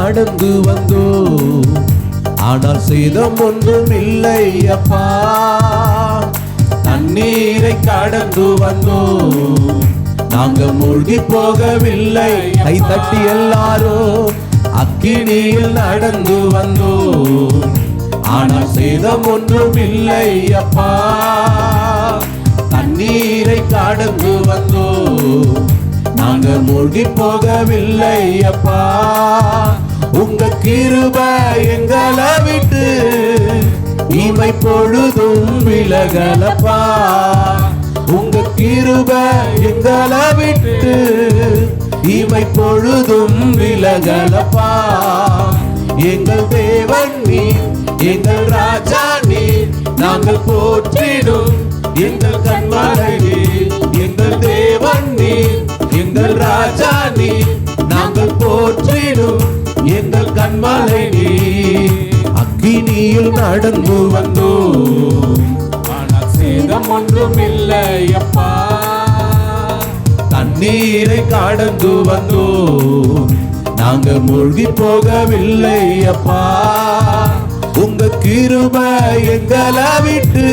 நடந்து வந்தோ. ஆனால் சேதம் ஒன்றும் இல்லை அப்பா தண்ணீரை கடந்து வந்தோ. நாங்க மூழ்கி போகவில்லை கை தட்டி எல்லாரோ அக்கினியில் நடந்து வந்தோ. ஆனால் சேதம் ஒன்றும் இல்லை அப்பா தண்ணீரை கடந்து வந்தோ. நாங்க மூழ்கி போகவில்லை அப்பா உங்க கிருப எங்களை விட்டு இமை பொழுதும் விலகலப்பா. உங்க கிருப எங்களை விட்டு இமை பொழுதும் விலகலப்பா. எங்கள் தேவன் நீ எங்கள் ராஜா நீ நாங்கள் போற்றிடும் எங்கள் கண்மலை எங்கள் தேவன் நீ எங்கள் ராஜா நீ நாங்கள் போற்றிடும் கண்மலை நீ அக்கினியில் நடந்து வந்தோம் ஆனால் சேதம் ஒன்றும் இல்லை அப்பா தண்ணீரை கடந்து வந்தோம் நாங்க மூழ்கி போகவில்லை அப்பா உங்க கிருப எங்களை விட்டு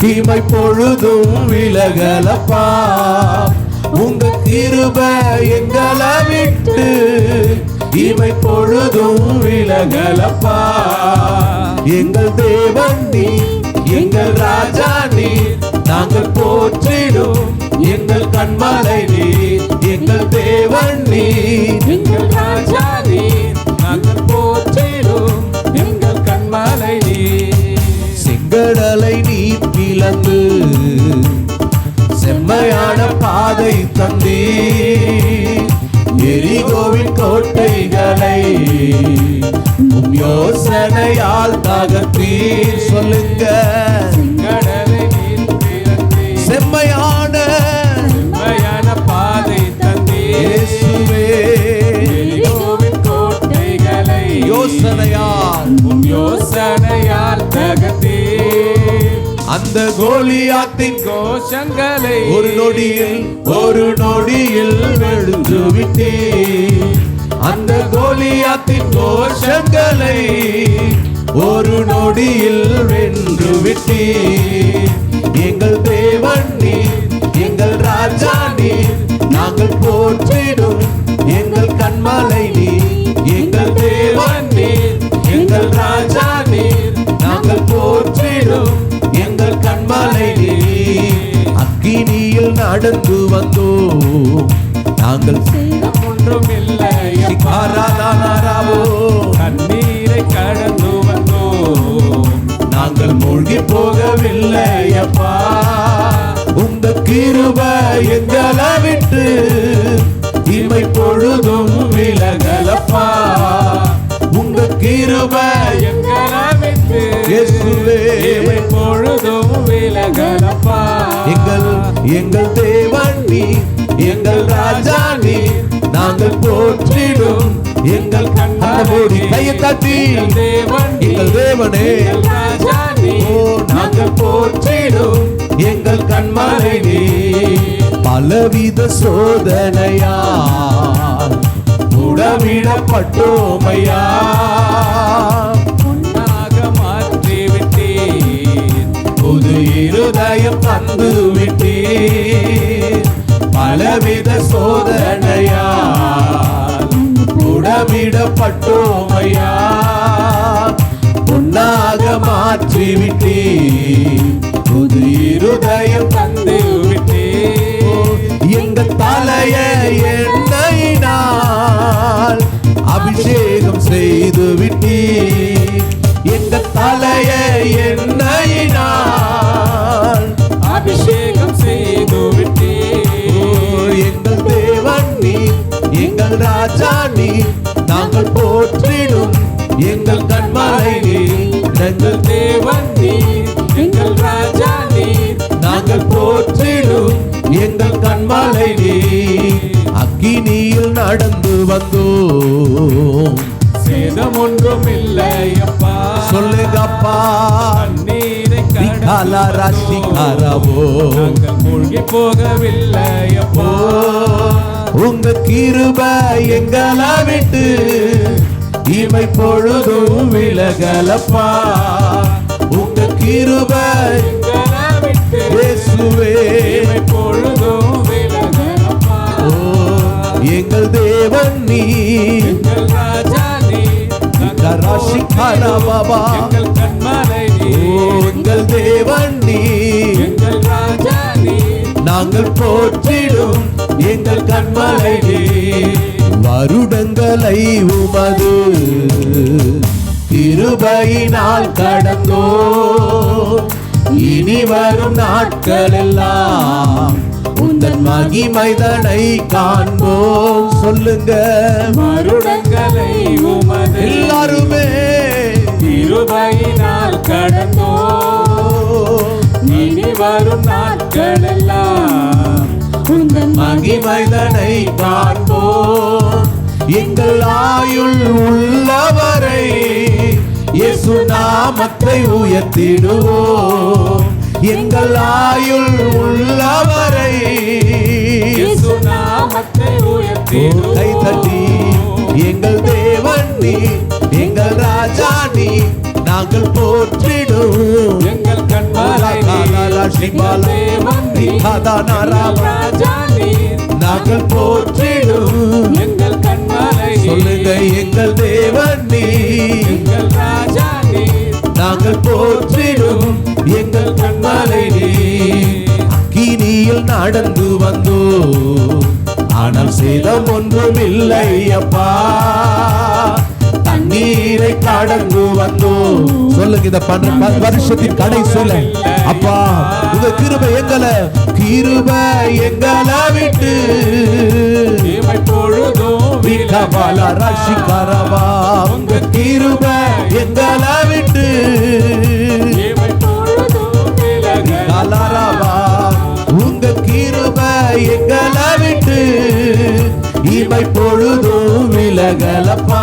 தீமை பொழுதும் விலகலப்பா. உங்க கிருப எங்களை விட்டு இமை பொழுதும் விலகலப்பா. எங்கள் தேவன் நீ எங்கள் ராஜா நீ நாங்கள் போற்றிடும் எங்கள் கண்மலை நீ எங்கள் தேவன் நீ எங்கள் ராஜா நீ அந்த கோலியாத்தின் கோஷங்களை ஒரு நொடியில் ஒரு நொடியில் வெழுந்து விட்டே அந்த கோலியாத்தின் கோஷங்களை ஒரு நொடியில் வென்று விட்டே எங்கள் தேவன் நீர் எங்கள் ராஜா நீ நாங்கள் போற்றிடும் வந்தோம். நாங்கள் சேதம் ஒன்றும் இல்லை அப்பா. சிகாராதானாராவோ கண்ணீரை கடந்து வந்தோம். நாங்கள் மூழ்கி போகவில்லை அப்பா. உங்க கிருப எங்களை விட்டு இமை பொழுதும் விலகலப்பா உங்க கிருப எங்களை விட்டு பொழுதும் விலகலப்பா எங்கள் எங்கள் தேவன் நீ எங்கள் ராஜா நீ நாங்கள் போற்றிடும் எங்கள் கண்ணபோடி கையை தட்டி. தேவன் எங்கள் தேவனே. எங்கள் ராஜா நீ, ஓ நாங்கள் போற்றிடும் எங்கள் கண்மலை நீ பலவித சோதனையா உடவிடப்பட்டோமையா பலவித சோதனையா? புடமிடப்பட்டோமையா? பொன்னாக மாற்றிவிட்டே விட்டீர் புது இருதயம் தந்து விட்டே எங்கள் தலைய ஒன்றும் இல்லை அப்பா சொல்லுங்கப்பா கண்ணீரை சிகாலா ராசிகாராவோ மூழ்கி போகவில்லை அப்பா உங்க கிருப எங்களை விட்டு இமை பொழுதும் விலகலப்பா. உங்க கிருப இயேசுவே. பொழுதும் விலகலப்பா. எங்கள் தேவன் நீ. ராஜா கராசிக்காரா பாபா. எங்கள் கண்மலை எங்கள் தேவன் நீ எங்கள் ராஜா நீ, நாங்கள் போற்றிடும் எங்கள் கண்மலை நீ. வருடங்களை உமது கிருபையினால் கடந்தோ இனி வரும் நாட்கள் எல்லாம் உந்தன் மகிமைதனை காண்போம். சொல்லுங்க. வருடங்களை உமது எல்லாருமே கிருபையினால் கடந்தோ இனி வரும் நாட்கள் எல்லாம் உந்தன் மகிமைதனை காண்போம். எங்கள் ஆயுள் உள்ளவரை இயேசு நாமத்தை உயர்த்திடுவோம். எங்கள் ஆயுள் உள்ளவரை கை தட்டி எங்கள் தேவன் நீ எங்கள் ராஜா நீ நாங்கள் போற்றிடும். எங்கள் நாங்கள் போற்றிடும். சொல்லுங்க எங்கள் தேவன் நீ. எங்கள் ராஜா நீ, நாங்கள் போற்றிடும். எங்கள் கண்மலை நீ. அக்கினியில் நடந்து வந்தோ ஆனால் சேதம் ஒன்றும் இல்லை அப்பா தண்ணீரை கடந்து வந்தோ சொல்லுங்க இத பன்ன ப- வருஷத்தின் கடை சொல்ல அப்பா உங்க கிருபை எங்களை கிருபை எங்களை விட்டு. பொழுதும் ரஷிகரவா உங்க கிருபை எங்களை விட்டு. இமை பொழுதும் விலகலப்பா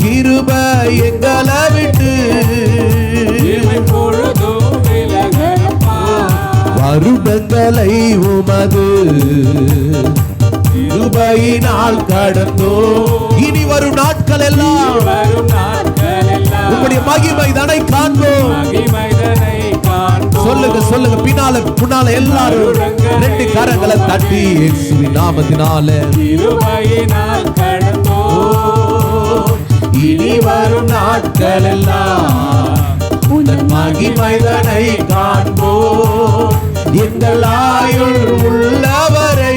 கிருபை எங்களை விட்டு. வருடங்களை உமது கிருபையினால் கடந்தோ இனி வரும் நாட்கள் எல்லாம் உங்களுடைய மகிமை தானே காண்போம். சொல்லுங்க சொல்லுங்க பின்னால முன்னால எல்லாரும் ரெண்டு கரங்களை தட்டி இயேசுவின் நாமத்தினால. கிருபையினால் கடந்தோம். இனி வரும் நாட்கள் எல்லாம் உந்தன் மகிமைதனை காண்போம். எங்கள் ஆயுள் உள்ளவரை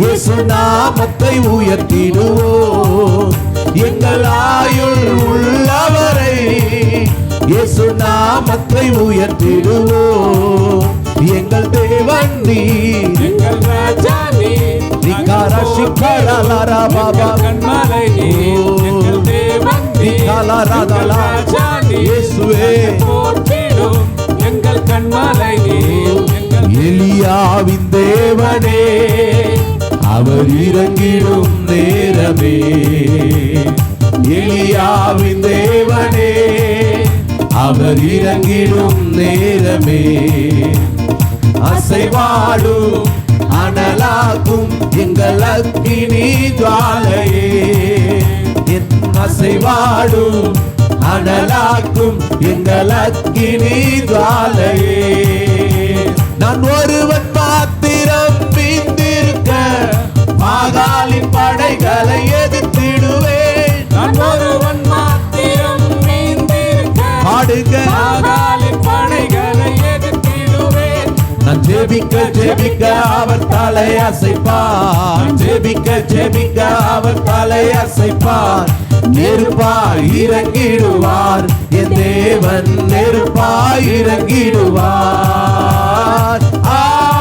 இயேசு நாமத்தை உயர்த்திடுவோம். எங்கள் ஆயுள் உள்ளவரை இயேசு நாமத்தை உயர்த்திடுவோம். எங்கள் தேவன் நீ எங்கள் ராஜா நீ, நிக்காரா சிக்கலாரா பாபா. கண்மலை நீ, எங்கள் தேவன் நீ, நீ, இயேசுவே. போற்றிடும். எங்கள் கண்மலை நீ, எலியாவின் தேவனே அவர் இறங்கிடும் நேரமே. எலியாவின் தேவனே அவர் இறங்கிடும் நேரமே. அசைவாடும் அனலாக்கும் எங்கள் அக்கினி ஜுவாலையே. என் அசைவாடும் அனலாக்கும் எங்கள் அக்கினி ஜுவாலையே. நான் ஒருவன் பாத்திரம் ஜெபிக்க அவர் தலை அசைப்பார். ஜெபிக்க ஜெபிக்க அவர் தலை அசைப்பார். நெருப்பாய் இறங்கிடுவார். என் தேவன் நெருப்பாய் இறங்கிடுவார். ஆ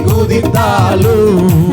குதித்தாலும்